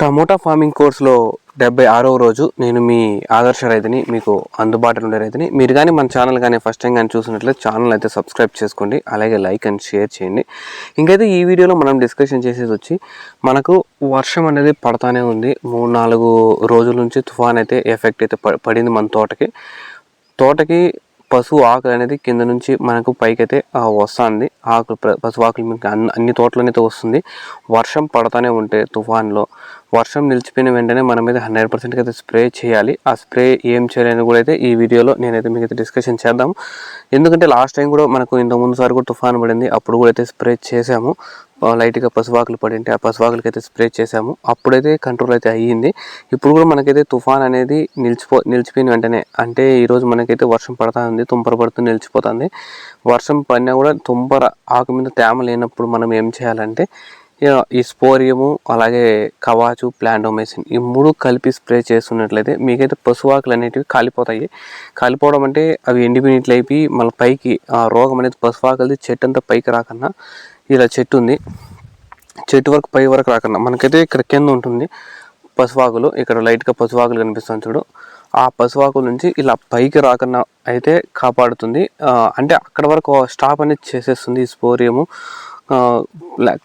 Tomato farming కోర్సులో డెబ్బై ఆరవ రోజు నేను మీ ఆదర్శ రైతుని మీకు అందుబాటులో ఉండే రైతుని. మీరు కానీ మన ఛానల్ కానీ ఫస్ట్ టైం కానీ చూసినట్లయితే ఛానల్ అయితే సబ్స్క్రైబ్ చేసుకోండి అలాగే లైక్ అండ్ షేర్ చేయండి. ఇంకైతే ఈ వీడియోలో మనం డిస్కషన్ చేసేది వచ్చి మనకు వర్షం అనేది పడతానే ఉంది. మూడు నాలుగు రోజుల నుంచి తుఫాన్ అయితే ఎఫెక్ట్ అయితే ప- పడింది మన తోటకి. తోటకి పశువు ఆకులు అనేది కింద నుంచి మనకు పైకైతే వస్తుంది. ఆకులు పశువు ఆకులు మీకు అన్ని అన్ని తోటలోనైతే వస్తుంది. వర్షం పడతానే ఉంటే తుఫాన్లో వర్షం నిలిచిపోయిన వెంటనే మన మీద హండ్రెడ్ పర్సెంట్కి అయితే స్ప్రే చేయాలి. ఆ స్ప్రే ఏం చేయాలని కూడా అయితే ఈ వీడియోలో నేనైతే మీకు అయితే డిస్కషన్ చేద్దాం. ఎందుకంటే లాస్ట్ టైం కూడా మనకు ఇంత ముందు సారి కూడా తుఫాన్ పడింది. అప్పుడు కూడా అయితే స్ప్రే చేసాము. లైట్గా పసువాకులు పడింటే ఆ పసువాకులకి అయితే స్ప్రే చేసాము. అప్పుడైతే కంట్రోల్ అయితే అయ్యింది. ఇప్పుడు కూడా మనకైతే తుఫాన్ అనేది నిలిచిపో నిలిచిపోయిన వెంటనే అంటే ఈరోజు మనకైతే వర్షం పడతా ఉంది తుంపర పడుతూ నిలిచిపోతుంది. వర్షం పడినా కూడా తుంపర ఆకు మీద తేమ లేనప్పుడు మనం ఏం చేయాలంటే ఈ స్పోరియము అలాగే కవాచు ప్లాండోమెసిన్ ఈ మూడు కలిపి స్ప్రే చేస్తున్నట్లయితే మీకైతే పసువాకులు అనేటివి కాలిపోతాయి. కాలిపోవడం అంటే అవి ఎండిపోయినట్లు అయిపోయి మళ్ళీ పైకి ఆ రోగం అనేది పశువాకులది చెట్టు అంతా పైకి రాకన్నా ఇలా చెట్టు ఉంది. చెట్టు వరకు పై వరకు రాకుండా మనకైతే ఇక్కడ కింద ఉంటుంది పసువాకులు ఇక్కడ లైట్గా పసువాకులు కనిపిస్తాను చూడు. ఆ పసువాకుల నుంచి ఇలా పైకి రాకుండా అయితే కాపాడుతుంది. అంటే అక్కడ వరకు స్టాప్ అనేది చేసేస్తుంది ఈ స్పోరియము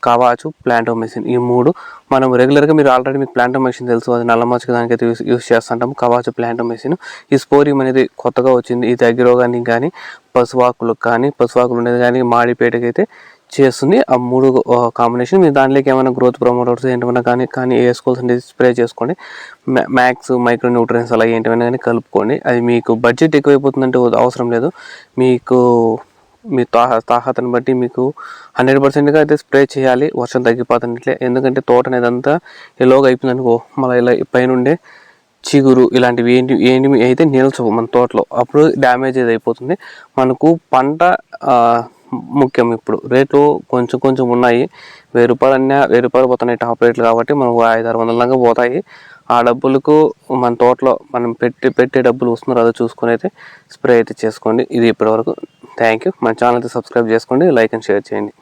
కవాచు ప్లాంటో మెషిన్ ఈ మూడు మనం రెగ్యులర్గా మీరు ఆల్రెడీ మీకు ప్లాంటో మెషిన్ తెలుసు. అది నల్ల మచ్చకి దానికైతే యూస్ యూస్ చేస్తుంటాం కవాచు ప్లాంటోమెసిన్ ఈ స్పోరియం అనేది కొత్తగా వచ్చింది. ఈ దగ్గర కానీ కానీ పసువాకులకు కానీ పసువాకులు ఉండేది కానీ మాడిపేటకి అయితే చేస్తుంది. ఆ మూడు కాంబినేషన్ మీరు దాంట్లోకి ఏమైనా గ్రోత్ ప్రమోటర్స్ ఏంటమైనా కానీ కానీ వేసుకోవాల్సింది స్ప్రే చేసుకోండి. మ్యాక్స్ మైక్రో న్యూట్రియన్స్ అలా ఏంటమైనా కానీ కలుపుకోండి. అది మీకు బడ్జెట్ ఎక్కువైపోతుందంటే అవసరం లేదు. మీకు మీ తాహ తాహతను బట్టి మీకు హండ్రెడ్ పర్సెంట్గా అయితే స్ప్రే చేయాలి. వర్షం తగ్గిపోతున్నట్లే. ఎందుకంటే తోట అనేది అంతా ఎలోగా అయిపోయింది అనుకో మళ్ళీ ఇలా పైనుండే చిగురు ఇలాంటివి ఏంటి ఏంటివి అయితే నిల్చవు మన తోటలో. అప్పుడు డ్యామేజ్ అది అయిపోతుంది. మనకు పంట ముఖ్యం ఇప్పుడు. రేట్లు కొంచెం కొంచెం ఉన్నాయి. వెయ్యి రూపాయలు అన్నా వెయ్యి రూపాయలు పోతున్నాయి టాప్ రేట్లు కాబట్టి మనకు ఐదు ఆరు వందల దాకా పోతాయి. ఆ డబ్బులకు మన తోటలో మనం పెట్టి పెట్టే డబ్బులు వస్తున్నారు అదో చూసుకుని అయితే స్ప్రే అయితే చేసుకోండి. ఇది ఇప్పటివరకు థ్యాంక్ యూ. మన ఛానల్తో సబ్స్క్రైబ్ చేసుకోండి లైక్ అండ్ షేర్ చేయండి.